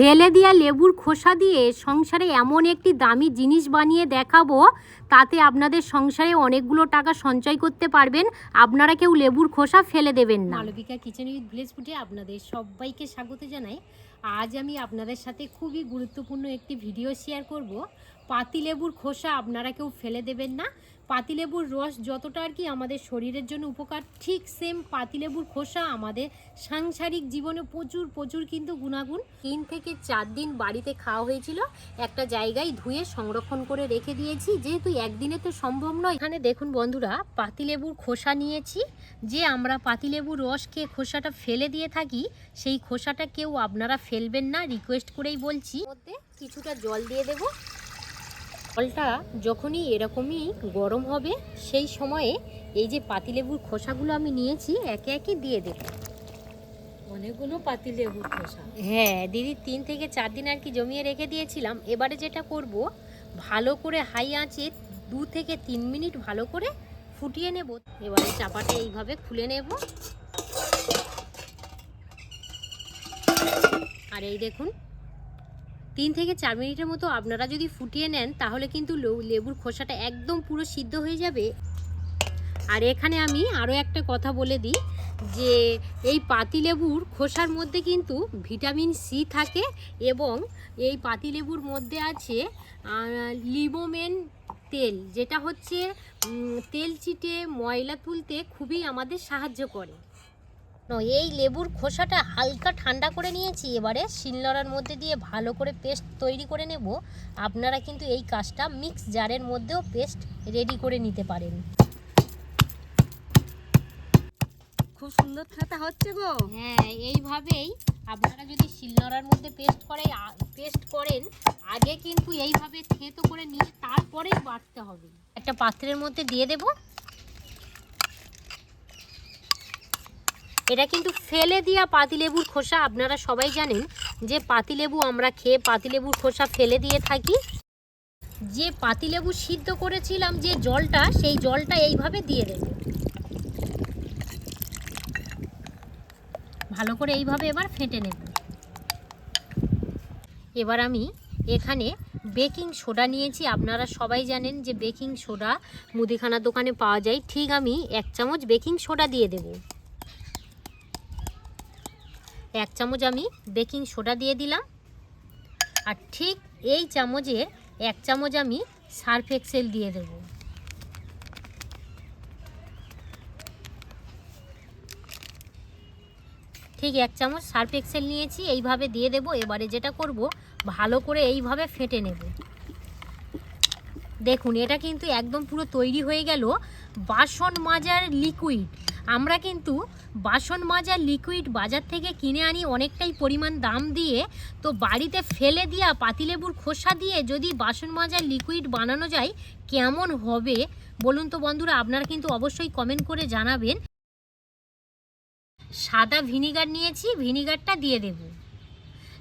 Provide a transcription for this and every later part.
ফেলে দেওয়া লেবুর খোসা দিয়ে সংসারে এমন একটি দামি জিনিস বানিয়ে দেখাবো, তাতে আপনাদের সংসারে অনেকগুলো টাকা সঞ্চয় করতে পারবেন। আপনারা কেউ লেবুর খোসা ফেলে দেবেন না। মালবিকা কিচেন উইথ ভিলেজ ফুডে আপনাদের সবাইকে স্বাগত জানাই। আজ আমি আপনাদের সাথে খুবই গুরুত্বপূর্ণ একটি ভিডিও শেয়ার করব। পাতি লেবুর খোসা আপনারা কেউ ফেলে দেবেন না। পাতিলেবুর রস যতটা আর কি আমাদের শরীরের জন্য উপকার, ঠিক সেম পাতিলেবুর খোসা আমাদের সাংসারিক জীবনে প্রচুর প্রচুর কিন্তু গুণাগুণ। তিন থেকে চার দিন বাড়িতে খাওয়া হয়েছিল, একটা জায়গায় ধুয়ে সংরক্ষণ করে রেখে দিয়েছি, যেহেতু একদিনে তো সম্ভব নয়। এখানে দেখুন বন্ধুরা, পাতিলেবুর খোসা নিয়েছি, যে আমরা পাতিলেবুর রস খেয়ে খোসাটা ফেলে দিয়ে থাকি, সেই খোসাটা কেউ আপনারা ফেলবেন না রিকোয়েস্ট করেই বলছি। মধ্যে কিছুটা জল দিয়ে দেবো। জলটা যখনই এরকমই গরম হবে সেই সময়ে এই যে পাতিলেবুর খোসাগুলো আমি নিয়েছি একে একে দিয়ে দেবো। অনেকগুলো পাতিলেবুর খোসা। হ্যাঁ দিদি তিন থেকে চার দিন আর কি জমিয়ে রেখে দিয়েছিলাম। এবারে যেটা করব ভালো করে হাই আঁচে দু থেকে তিন মিনিট ভালো করে ফুটিয়ে নেব। এবারে চাপাটা এইভাবে খুলে নেব। আর এই দেখুন তিন থেকে চার মিনিটের মতো আপনারা যদি ফুটিয়ে নেন, তাহলে কিন্তু লেবুর খোসাটা একদম পুরো সিদ্ধ হয়ে যাবে। আর এখানে আমি আরও একটা কথা বলে দিই, যে এই পাতিলেবুর খোসার মধ্যে কিন্তু ভিটামিন সি থাকে এবং এই পাতিলেবুর মধ্যে আছে লিবোমেন তেল, যেটা হচ্ছে তেল চিটে ময়লা তুলতে খুবই আমাদের সাহায্য করে। এই লেবুর খোসাটা হালকা ঠান্ডা করে নিয়েছি। এবারে শিলনোড়ার মধ্যে দিয়ে ভালো করে পেস্ট তৈরি করে নেব। আপনারা কিন্তু এই কাজটা মিক্স জারের মধ্যেও পেস্ট রেডি করে নিতে পারেন। খুব সুন্দর খাতা হচ্ছে গো। হ্যাঁ এইভাবেই আপনারা যদি শিলনোড়ার মধ্যে পেস্ট করে পেস্ট করেন আগে কিন্তু এইভাবে থেতো করে নিয়ে তারপরেই বাটতে হবে। একটা পাত্রের মধ্যে দিয়ে দেব। এটা কিন্তু ফেলে দেওয়া পাতিলেবুর খোসা, আপনারা সবাই জানেন যে পাতিলেবু আমরা খেয়ে পাতিলেবুর খোসা ফেলে দিয়ে থাকি। যে পাতিলেবু সিদ্ধ করেছিলাম যে জলটা, সেই জলটা এইভাবে দিয়ে দেব। ভালো করে এইভাবে এবার ফেটে নেব। এবার আমি এখানে বেকিং সোডা নিয়েছি। আপনারা সবাই জানেন যে বেকিং সোডা মুদিখানার দোকানে পাওয়া যায়। ঠিক আমি এক চামচ বেকিং সোডা দিয়ে দেব। এক চামচ আমি বেকিং সোডা দিয়ে দিলাম। আর ঠিক এই চামচে এক চামচ আমি সার্ফ এক্সেল দিয়ে দেবো। ঠিক এক চামচ সার্ফ এক্সেল নিয়েছি, এইভাবে দিয়ে দেব। এবারে যেটা করব, ভালো করে এইভাবে ফেটে নেব। দেখুন, এটা কিন্তু একদম পুরো তৈরি হয়ে গেল। বাসন মাজার লিকুইড আমরা কিন্তু বাসন মাজার লিকুইড বাজার থেকে কিনে আনি অনেকটাই পরিমাণ দাম দিয়ে, তো বাড়িতে ফেলে দিয়া পাতিলেবুর খোসা দিয়ে যদি বাসন মাজার লিকুইড বানানো যায়, কেমন হবে? বলুন তো বন্ধুরা, আপনারা কিন্তু অবশ্যই কমেন্ট করে জানাবেন। সাদা ভিনিগার নিয়েছি ভিনিগারটা দিয়ে দেব।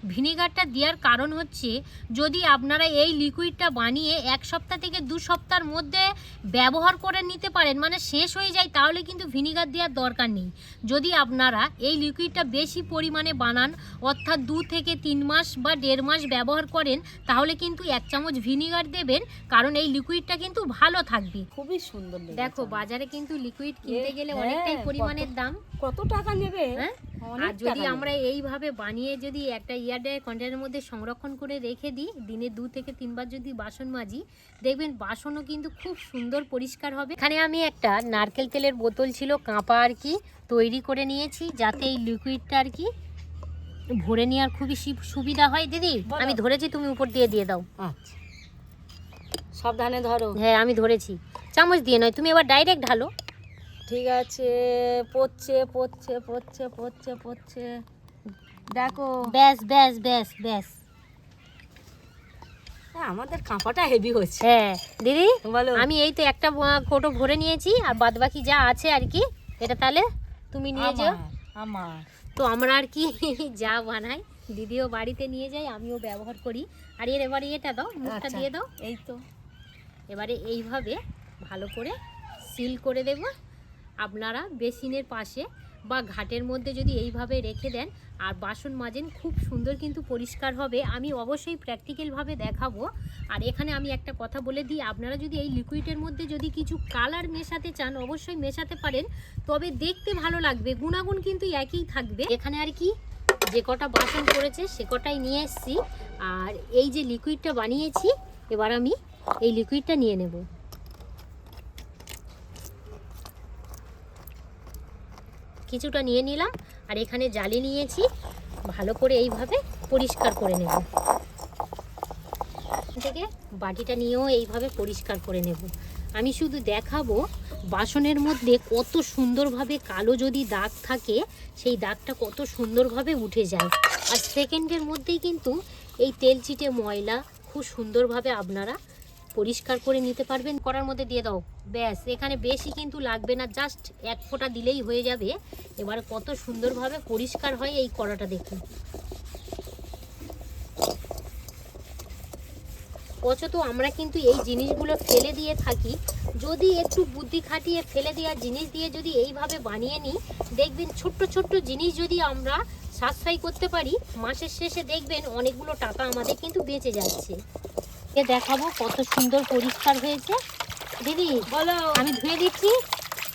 ভিনিগারটা দেওয়ার কারণ হচ্ছে যদি আপনারা এই লিকুইডটা বানিয়ে এক সপ্তাহ থেকে দু সপ্তাহের মধ্যে ব্যবহার করে নিতে পারেন মানে শেষ হয়ে যায় তাহলে কিন্তু ভিনিগার দেওয়ার দরকার নেই। যদি আপনারা এই লিকুইডটা বেশি পরিমাণে বানান অর্থাৎ দু থেকে তিন মাস বা দেড় মাস ব্যবহার করেন তাহলে কিন্তু এক চামচ ভিনিগার দেবেন কারণ এই লিকুইডটা কিন্তু ভালো থাকবে। খুবই সুন্দর দেখো বাজারে কিন্তু লিকুইড কিনতে গেলে হ্যাঁ, অনেকটাই পরিমাণের দাম। কত টাকা নেবে? হ্যাঁ? আর যদি আমরা এইভাবে বানিয়ে যদি একটা ইয়ারডার কন্টেনারের মধ্যে সংরক্ষণ করে রেখে দিই। দিনে দু থেকে তিনবার যদি বাসন মাজি দেখবেন বাসনও কিন্তু খুব সুন্দর পরিষ্কার হবে। এখানে আমি একটা নারকেল তেলের বোতল ছিল কাঁপা আর কি তৈরি করে নিয়েছি যাতে এই লিকুইডটা আর কি ভরে নেওয়ার খুবই সুবিধা হয়। দিদি আমি ধরেছি তুমি উপর দিয়ে দিয়ে দাও। আচ্ছা। সাবধানে ধরো। হ্যাঁ আমি ধরেছি। চামচ দিয়ে নয় তুমি এবার ডাইরেক্ট ঢালো। ঠিক আছে পড়ছে পড়ছে পড়ছে পড়ছে পড়ছে দেখো। ব্যাস ব্যাস ব্যাস ব্যাস। হ্যাঁ, আমাদের কাঁপাটা হেভি হচ্ছে। হ্যাঁ দিদি বলো। আমি এই তো একটা কোটো ভরে নিয়েছি আর বাদ বাকি যা আছে আর কি এটা তাহলে তুমি নিয়ে যাও। আমার, আমার। তো আমরা আর কি যা বানাই দিদিও বাড়িতে নিয়ে যাই আমিও ব্যবহার করি। আর এর এবারে এটা দাও মুখটা আচ্ছা। দিয়ে দাও। এই তো। এবারে এইভাবে ভালো করে সিল করে দেব। আপনারা বেসিনের পাশে বা ঘাটের মধ্যে যদি এইভাবে রেখে দেন, আর বাসন মাজেন, খুব সুন্দর কিন্তু পরিষ্কার হবে। আমি অবশ্যই প্র্যাকটিক্যালভাবে দেখাবো। আর এখানে আমি একটা কথা বলে দিই, আপনারা যদি এই লিকুইডের মধ্যে যদি কিছু কালার মেশাতে চান, অবশ্যই মেশাতে পারেন। তবে দেখতে ভালো লাগবে, গুণাগুণ কিন্তু একই থাকবে। এখানে আর কি, যে কটা বাসন করেছে সে কটাই নিয়ে এসেছি। আর এই যে লিকুইডটা বানিয়েছি, এবার আমি এই লিকুইডটা নিয়ে নেব। কিছুটা নিয়ে নিলাম আর এখানে জালি নিয়েছি। ভালো করে এইভাবে পরিষ্কার করে নেব। থেকে বাটিটা নিয়েও এইভাবে পরিষ্কার করে নেব। আমি শুধু দেখাবো বাসনের মধ্যে কত সুন্দরভাবে কালো যদি দাগ থাকে, সেই দাগটা কত সুন্দরভাবে উঠে যায়। আর সেকেন্ডের মধ্যেই কিন্তু এই তেল চিটে ময়লা খুব সুন্দরভাবে আপনারা পরিষ্কার করে নিতে পারবেন। করার মধ্যে দিয়ে দাও। ব্যাস, এখানে বেশি কিন্তু লাগবে না। জাস্ট এক ফোঁটা দিলেই হয়ে যাবে। এবার কত সুন্দরভাবে পরিষ্কার হয় এই কড়াটা দেখুন। অথচ আমরা কিন্তু এই জিনিসগুলো ফেলে দিয়ে থাকি। যদি একটু বুদ্ধি খাটিয়ে ফেলে দেওয়া জিনিস দিয়ে যদি এইভাবে বানিয়ে নিই, দেখবেন ছোট্ট ছোট্ট জিনিস যদি আমরা সাশ্রয় করতে পারি, মাসের শেষে দেখবেন অনেকগুলো টাকা আমাদের কিন্তু বেঁচে যাচ্ছে। এ দেখাবো কত সুন্দর পরিষ্কার হয়েছে। দিদি বলো। আমি ধুয়ে দিচ্ছি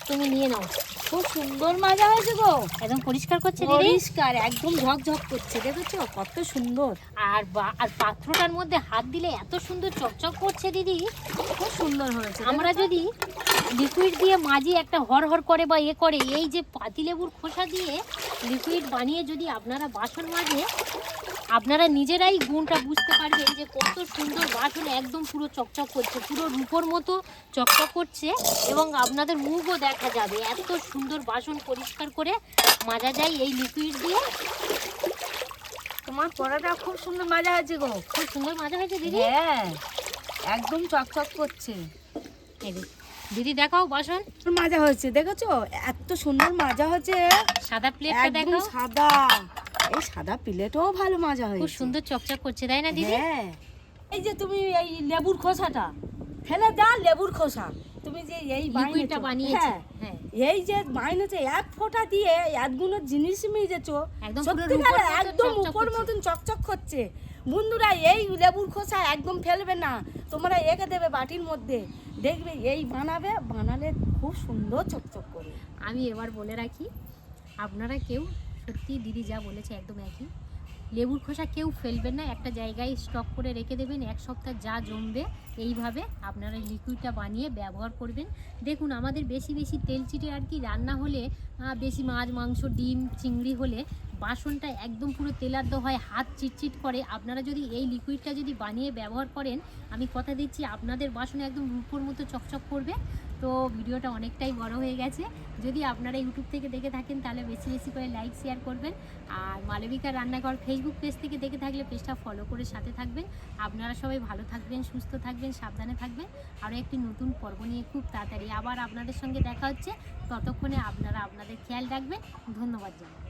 তুমি নিয়ে নাও। খুব সুন্দর মাজা হয়েছে গো। একদম পরিষ্কার করছে দিদি? পরিষ্কার একদম ঝকঝক করছে দেখেছ? কত সুন্দর। আর বা- আর পাত্রটার মধ্যে হাত দিলে এত সুন্দর চকচক করছে দিদি। খুব সুন্দর হয়েছে আমরা যদি লিকুইড দিয়ে মাজি একটা হরহর করে বা এ করে এই যে পাতিলেবুর খোসা দিয়ে লিকুইড বানিয়ে যদি আপনারা বাসন মাজে আপনারা নিজেরাই গুণটা বুঝতে পারবেন যে কত সুন্দর বাসন একদম পুরো চকচক করছে পুরো রূপোর মতো চকচক করছে এবং আপনাদের মুখও দেখা যাবে। এত সুন্দর বাসন পরিষ্কার করে মাজা যায় এই লিকুইড দিয়ে। তোমার কড়াটা খুব সুন্দর মাজা হয়েছে গো। খুব সুন্দর মাজা হয়েছে দিদি? হ্যাঁ একদম চকচক করছে। দিদি দেখাও বাসন। মাজা হয়েছে দেখেছ? এত সুন্দর মাজা হয়েছে। সাদা প্লেটটা দেখাও। সাদা। এই সাদা প্লেটও ভালো মাজা হয়েছে। খুব সুন্দর চকচক করছে তাই না দিদি? হ্যাঁ। এই যে তুমি এই লেবুর খোসাটা ফেলে দাও লেবুর খোসা। তুমি যে এই লিকুইডটা বানিয়েছো, হ্যাঁ, হ্যাঁ। এই যে বানিয়েছে এক ফোঁটা দিয়ে এতগুলো জিনিস মিজেছো। সত্যিকারে একদম চকচক উপর করছে। মতন চকচক করছে। বন্ধুরা এই লেবুর খোসা একদম ফেলবে না। তোমরা এঁকে দেবে বাটির মধ্যে। দেখবে এই বানাবে বানালে খুব সুন্দর চকচক করে। আমি এবার বলে রাখি আপনারা কেউ সত্যি দিদি যা বলেছে একদম একই। লেবুর খোসা কেউ ফেলবেন না, একটা জায়গায় স্টক করে রেখে দেবেন, এক সপ্তাহ যা জমবে এইভাবে আপনারা লিকুইডটা বানিয়ে ব্যবহার করবেন। দেখুন, আমাদের বেশি বেশি তেল চিটে আর কি রান্না হলে বেশি মাছ, মাংস, ডিম, চিংড়ি হলে বাসনটা একদম পুরো তেলাদ্দ হয় হাত চিটচিট করে। আপনারা যদি এই লিকুইডটা যদি বানিয়ে ব্যবহার করেন, আমি কথা দিচ্ছি, আপনাদের বাসন একদম রূপোর মতো চকচক করবে। তো ভিডিওটা অনেকটাই বড় হয়ে গেছে। যদি আপনারা ইউটিউব থেকে দেখে থাকেন, তাহলে বেশি বেশি করে লাইক শেয়ার করবেন। আর মালবিকা রান্নাঘর ফেসবুক পেজ থেকে দেখে থাকলে পেজটা ফলো করে সাথে থাকবেন। আপনারা সবাই ভালো থাকবেন, সুস্থ থাকবেন, সাবধানে থাকবেন। আরও একটি নতুন পর্ব নিয়ে খুব তাড়াতাড়ি আবার আপনাদের সঙ্গে দেখা হচ্ছে। ততক্ষণে আপনারা আপনাদের খেয়াল রাখবেন। ধন্যবাদ জানাই।